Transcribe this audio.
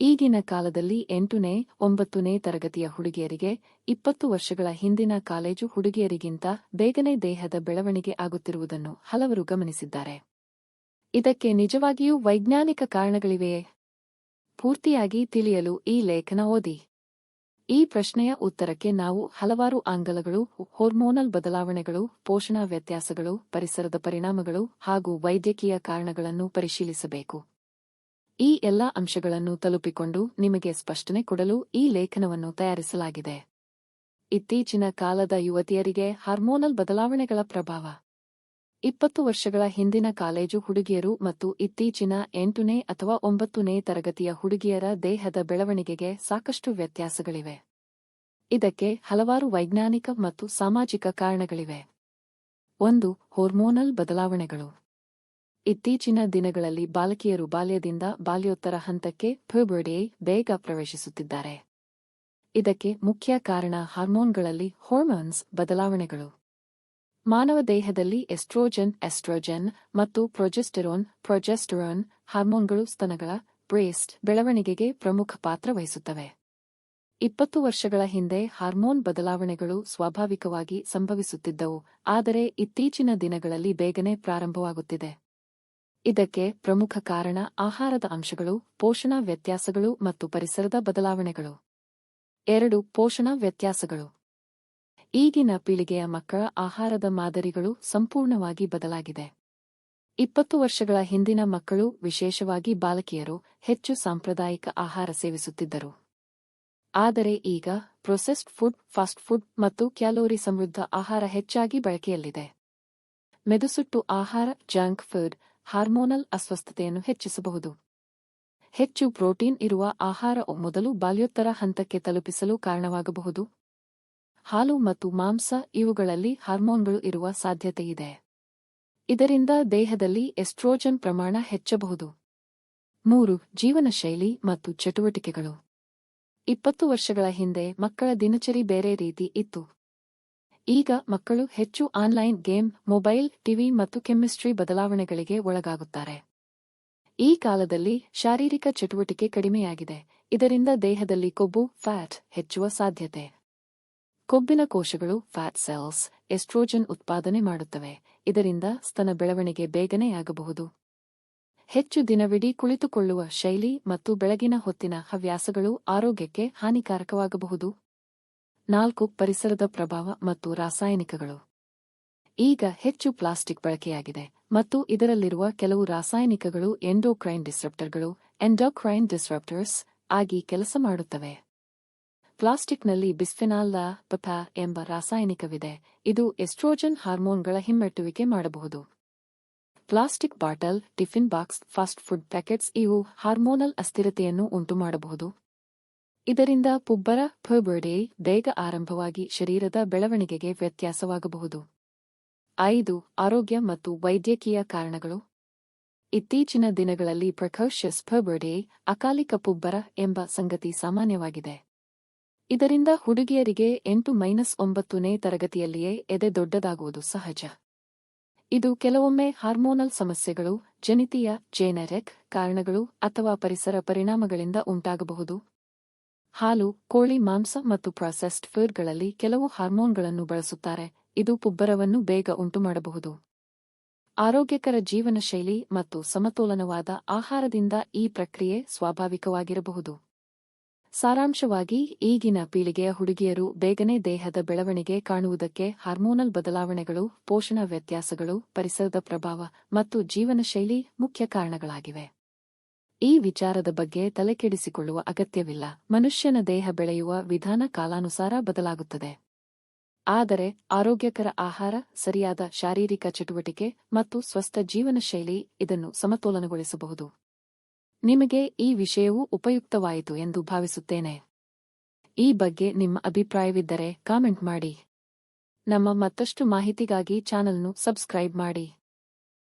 ಈಗಿನ ಕಾಲದಲ್ಲಿ ಎಂಟನೇ, ಒಂಬತ್ತನೇ ತರಗತಿಯ ಹುಡುಗಿಯರಿಗೆ, ಇಪ್ಪತ್ತು ವರ್ಷಗಳ ಹಿಂದಿನ ಕಾಲೇಜು ಹುಡುಗಿಯರಿಗಿಂತ ಬೇಗನೆ ದೇಹದ ಬೆಳವಣಿಗೆ ಆಗುತ್ತಿರುವುದನ್ನು ಹಲವರು ಗಮನಿಸಿದ್ದಾರೆ. ಇದಕ್ಕೆ ನಿಜವಾಗಿಯೂ ವೈಜ್ಞಾನಿಕ ಕಾರಣಗಳಿವೆಯೇ? ಪೂರ್ತಿಯಾಗಿ ತಿಳಿಯಲು ಈ ಲೇಖನ ಓದಿ. ಈ ಪ್ರಶ್ನೆಯ ಉತ್ತರಕ್ಕೆ ನಾವು ಹಲವಾರು ಆಂಗಲಗಳು, ಹಾರ್ಮೋನಲ್ ಬದಲಾವಣೆಗಳು, ಪೋಷಣಾ ವ್ಯತ್ಯಾಸಗಳು, ಪರಿಸರದ ಪರಿಣಾಮಗಳು ಹಾಗೂ ವೈದ್ಯಕೀಯ ಕಾರಣಗಳನ್ನು ಪರಿಶೀಲಿಸಬೇಕು. ಈ ಎಲ್ಲ ಅಂಶಗಳನ್ನು ತಲುಪಿಕೊಂಡು ನಿಮಗೆ ಸ್ಪಷ್ಟನೆ ಕೊಡಲು ಈ ಲೇಖನವನ್ನು ತಯಾರಿಸಲಾಗಿದೆ. ಇತ್ತೀಚಿನ ಕಾಲದ ಯುವತಿಯರಿಗೆ ಹಾರ್ಮೋನಲ್ ಬದಲಾವಣೆಗಳ ಪ್ರಭಾವ. ಇಪ್ಪತ್ತು ವರ್ಷಗಳ ಹಿಂದಿನ ಕಾಲೇಜು ಹುಡುಗಿಯರು ಮತ್ತು ಇತ್ತೀಚಿನ ಎಂಟನೇ ಅಥವಾ ಒಂಬತ್ತನೇ ತರಗತಿಯ ಹುಡುಗಿಯರ ದೇಹದ ಬೆಳವಣಿಗೆಗೆ ಸಾಕಷ್ಟು ವ್ಯತ್ಯಾಸಗಳಿವೆ. ಇದಕ್ಕೆ ಹಲವಾರು ವೈಜ್ಞಾನಿಕ ಮತ್ತು ಸಾಮಾಜಿಕ ಕಾರಣಗಳಿವೆ. ಒಂದು, ಹಾರ್ಮೋನಲ್ ಬದಲಾವಣೆಗಳು. ಇತ್ತೀಚಿನ ದಿನಗಳಲ್ಲಿ ಬಾಲಕಿಯರು ಬಾಲ್ಯದಿಂದ ಬಾಲ್ಯೋತ್ತರ ಹಂತಕ್ಕೆ ಫ್ಯೂಬರ್ಡಿ ಬೇಗ ಪ್ರವೇಶಿಸುತ್ತಿದ್ದಾರೆ. ಇದಕ್ಕೆ ಮುಖ್ಯ ಕಾರಣ ಹಾರ್ಮೋನ್ಗಳಲ್ಲಿ ಹಾರ್ಮೋನ್ಸ್ ಬದಲಾವಣೆಗಳು. ಮಾನವ ದೇಹದಲ್ಲಿ ಎಸ್ಟ್ರೋಜನ್ ಎಸ್ಟ್ರೋಜನ್ ಮತ್ತು ಪ್ರೊಜೆಸ್ಟೆರೋನ್ ಪ್ರೊಜೆಸ್ಟೆರೋನ್ ಹಾರ್ಮೋನ್ಗಳು ಸ್ತನಗಳ ಬ್ರೇಸ್ಟ್ ಬೆಳವಣಿಗೆಗೆ ಪ್ರಮುಖ ಪಾತ್ರ ವಹಿಸುತ್ತವೆ. ಇಪ್ಪತ್ತು ವರ್ಷಗಳ ಹಿಂದೆ ಹಾರ್ಮೋನ್ ಬದಲಾವಣೆಗಳು ಸ್ವಾಭಾವಿಕವಾಗಿ ಸಂಭವಿಸುತ್ತಿದ್ದವು, ಆದರೆ ಇತ್ತೀಚಿನ ದಿನಗಳಲ್ಲಿ ಬೇಗನೆ ಪ್ರಾರಂಭವಾಗುತ್ತಿದೆ. ಇದಕ್ಕೆ ಪ್ರಮುಖ ಕಾರಣ ಆಹಾರದ ಅಂಶಗಳು, ಪೋಷಣಾ ವ್ಯತ್ಯಾಸಗಳು ಮತ್ತು ಪರಿಸರದ ಬದಲಾವಣೆಗಳು. ಎರಡು, ಪೋಷಣಾ ವ್ಯತ್ಯಾಸಗಳು. ಈಗಿನ ಪೀಳಿಗೆಯ ಮಕ್ಕಳ ಆಹಾರದ ಮಾದರಿಗಳು ಸಂಪೂರ್ಣವಾಗಿ ಬದಲಾಗಿದೆ. ಇಪ್ಪತ್ತು ವರ್ಷಗಳ ಹಿಂದಿನ ಮಕ್ಕಳು, ವಿಶೇಷವಾಗಿ ಬಾಲಕಿಯರು, ಹೆಚ್ಚು ಸಾಂಪ್ರದಾಯಿಕ ಆಹಾರ ಸೇವಿಸುತ್ತಿದ್ದರು. ಆದರೆ ಈಗ ಪ್ರೊಸೆಸ್ಡ್ ಫುಡ್, ಫಾಸ್ಟ್ ಫುಡ್ ಮತ್ತು ಕ್ಯಾಲೋರಿ ಸಮೃದ್ಧ ಆಹಾರ ಹೆಚ್ಚಾಗಿ ಬಳಕೆಯಲ್ಲಿದೆ. ಮೆದುಸುಟ್ಟು ಆಹಾರ, ಜಂಕ್ ಫುಡ್ ಹಾರ್ಮೋನಲ್ ಅಸ್ವಸ್ಥತೆಯನ್ನು ಹೆಚ್ಚಿಸಬಹುದು. ಹೆಚ್ಚು ಪ್ರೋಟೀನ್ ಇರುವ ಆಹಾರ ಮೊದಲು ಬಾಲ್ಯೋತ್ತರ ಹಂತಕ್ಕೆ ತಲುಪಿಸಲು ಕಾರಣವಾಗಬಹುದು. ಹಾಲು ಮತ್ತು ಮಾಂಸ ಇವುಗಳಲ್ಲಿ ಹಾರ್ಮೋನ್ಗಳು ಇರುವ ಸಾಧ್ಯತೆಯಿದೆ. ಇದರಿಂದ ದೇಹದಲ್ಲಿ ಎಸ್ಟ್ರೋಜನ್ ಪ್ರಮಾಣ ಹೆಚ್ಚಬಹುದು. ಮೂರು ಜೀವನ ಶೈಲಿ ಮತ್ತು ಚಟುವಟಿಕೆಗಳು. ಇಪ್ಪತ್ತು ವರ್ಷಗಳ ಹಿಂದೆ ಮಕ್ಕಳ ದಿನಚರಿ ಬೇರೆ ರೀತಿ ಇತ್ತು. ಈಗ ಮಕ್ಕಳು ಹೆಚ್ಚು ಆನ್ಲೈನ್ ಗೇಮ್, ಮೊಬೈಲ್, ಟಿವಿ ಮತ್ತು ಕೆಮಿಸ್ಟ್ರಿ ಬದಲಾವಣೆಗಳಿಗೆ ಒಳಗಾಗುತ್ತಾರೆ. ಈ ಕಾಲದಲ್ಲಿ ಶಾರೀರಿಕ ಚಟುವಟಿಕೆ ಕಡಿಮೆಯಾಗಿದೆ. ಇದರಿಂದ ದೇಹದಲ್ಲಿ ಕೊಬ್ಬು, ಫ್ಯಾಟ್ ಹೆಚ್ಚುವ ಸಾಧ್ಯತೆ. ಕೊಬ್ಬಿನ ಕೋಶಗಳು, ಫ್ಯಾಟ್ ಸೆಲ್ಸ್, ಎಸ್ಟ್ರೋಜನ್ ಉತ್ಪಾದನೆ ಮಾಡುತ್ತವೆ. ಇದರಿಂದ ಸ್ತನ ಬೆಳವಣಿಗೆ ಬೇಗನೆಯಾಗಬಹುದು ಹೆಚ್ಚು ದಿನವಿಡೀ ಕುಳಿತುಕೊಳ್ಳುವ ಶೈಲಿ ಮತ್ತು ಬೆಳಗಿನ ಹೊತ್ತಿನ ಹವ್ಯಾಸಗಳು ಆರೋಗ್ಯಕ್ಕೆ ಹಾನಿಕಾರಕವಾಗಬಹುದು. ನಾಲ್ಕು ಪರಿಸರದ ಪ್ರಭಾವ ಮತ್ತು ರಾಸಾಯನಿಕಗಳು. ಈಗ ಹೆಚ್ಚು ಪ್ಲಾಸ್ಟಿಕ್ ಬಳಕೆಯಾಗಿದೆ ಮತ್ತು ಇದರಲ್ಲಿರುವ ಕೆಲವು ರಾಸಾಯನಿಕಗಳು ಎಂಡೋಕ್ರೈನ್ ಡಿಸ್ರಪ್ಟರ್ಗಳು, ಎಂಡೋಕ್ರೈನ್ ಡಿಸ್ರಪ್ಟರ್ಸ್ ಆಗಿ ಕೆಲಸ ಮಾಡುತ್ತವೆ. ಪ್ಲಾಸ್ಟಿಕ್ನಲ್ಲಿ ಬಿಸ್ಫಿನಾಲ್ ಪಪ ಎಂಬ ರಾಸಾಯನಿಕವಿದೆ. ಇದು ಎಸ್ಟ್ರೋಜನ್ ಹಾರ್ಮೋನ್ಗಳ ಹಿಮ್ಮೆಟ್ಟುವಿಕೆ ಮಾಡಬಹುದು. Plastic bottle, tiffin box, fast food packets ಇವು ಹಾರ್ಮೋನಲ್ ಅಸ್ಥಿರತೆಯನ್ನು ಉಂಟುಮಾಡಬಹುದು. ಇದರಿಂದ ಪುಬ್ಬರ ಫರ್ಬರ್ಡೇ ಬೇಗ ಆರಂಭವಾಗಿ ಶರೀರದ ಬೆಳವಣಿಗೆಗೆ ವ್ಯತ್ಯಾಸವಾಗಬಹುದು. ಐದು, ಆರೋಗ್ಯ ಮತ್ತು ವೈದ್ಯಕೀಯ ಕಾರಣಗಳು. ಇತ್ತೀಚಿನ ದಿನಗಳಲ್ಲಿ ಪ್ರಕಾಶಸ್ ಫರ್ಬರ್ಡೇ ಅಕಾಲಿಕ ಪುಬ್ಬರ ಎಂಬ ಸಂಗತಿ ಸಾಮಾನ್ಯವಾಗಿದೆ. ಇದರಿಂದ ಹುಡುಗಿಯರಿಗೆ ಎಂಟು ಮೈನಸ್ ಒಂಬತ್ತನೇ ತರಗತಿಯಲ್ಲಿಯೇ ಎದೆ ದೊಡ್ಡದಾಗುವುದು ಸಹಜ. ಇದು ಕೆಲವೊಮ್ಮೆ ಹಾರ್ಮೋನಲ್ ಸಮಸ್ಯೆಗಳು, ಜನಿತೀಯ, ಜೇನರೆಕ್ ಕಾರಣಗಳು ಅಥವಾ ಪರಿಸರ ಪರಿಣಾಮಗಳಿಂದ ಉಂಟಾಗಬಹುದು. ಹಾಲು, ಕೋಳಿ, ಮಾಂಸ ಮತ್ತು ಪ್ರಾಸೆಸ್ಡ್ ಫುಡ್ಗಳಲ್ಲಿ ಕೆಲವು ಹಾರ್ಮೋನ್ಗಳನ್ನು ಬಳಸುತ್ತಾರೆ. ಇದು ಪುಬ್ಬರವನ್ನು ಬೇಗ ಉಂಟುಮಾಡಬಹುದು. ಆರೋಗ್ಯಕರ ಜೀವನ ಶೈಲಿ ಮತ್ತು ಸಮತೋಲನವಾದ ಆಹಾರದಿಂದ ಈ ಪ್ರಕ್ರಿಯೆ ಸ್ವಾಭಾವಿಕವಾಗಿರಬಹುದು. ಸಾರಾಂಶವಾಗಿ, ಈಗಿನ ಪೀಳಿಗೆಯ ಹುಡುಗಿಯರು ಬೇಗನೆ ದೇಹದ ಬೆಳವಣಿಗೆ ಕಾಣುವುದಕ್ಕೆ ಹಾರ್ಮೋನಲ್ ಬದಲಾವಣೆಗಳು, ಪೋಷಣ ವ್ಯತ್ಯಾಸಗಳು, ಪರಿಸರದ ಪ್ರಭಾವ ಮತ್ತು ಜೀವನ ಶೈಲಿ ಮುಖ್ಯ ಕಾರಣಗಳಾಗಿವೆ. ಈ ವಿಚಾರದ ಬಗ್ಗೆ ತಲೆಕೆಡಿಸಿಕೊಳ್ಳುವ ಅಗತ್ಯವಿಲ್ಲ. ಮನುಷ್ಯನ ದೇಹ ಬೆಳೆಯುವ ವಿಧಾನ ಕಾಲಾನುಸಾರ ಬದಲಾಗುತ್ತದೆ. ಆದರೆ ಆರೋಗ್ಯಕರ ಆಹಾರ, ಸರಿಯಾದ ಶಾರೀರಿಕ ಚಟುವಟಿಕೆ ಮತ್ತು ಸ್ವಸ್ಥ ಜೀವನ ಶೈಲಿ ಇದನ್ನು ಸಮತೋಲನಗೊಳಿಸಬಹುದು. ನಿಮಗೆ ಈ ವಿಷಯವು ಉಪಯುಕ್ತವಾಯಿತು ಎಂದು ಭಾವಿಸುತ್ತೇನೆ. ಈ ಬಗ್ಗೆ ನಿಮ್ಮ ಅಭಿಪ್ರಾಯವಿದ್ದರೆ ಕಾಮೆಂಟ್ ಮಾಡಿ. ನಮ್ಮ ಮತ್ತಷ್ಟು ಮಾಹಿತಿಗಾಗಿ ಚಾನಲ್ನು ಸಬ್ಸ್ಕ್ರೈಬ್ ಮಾಡಿ.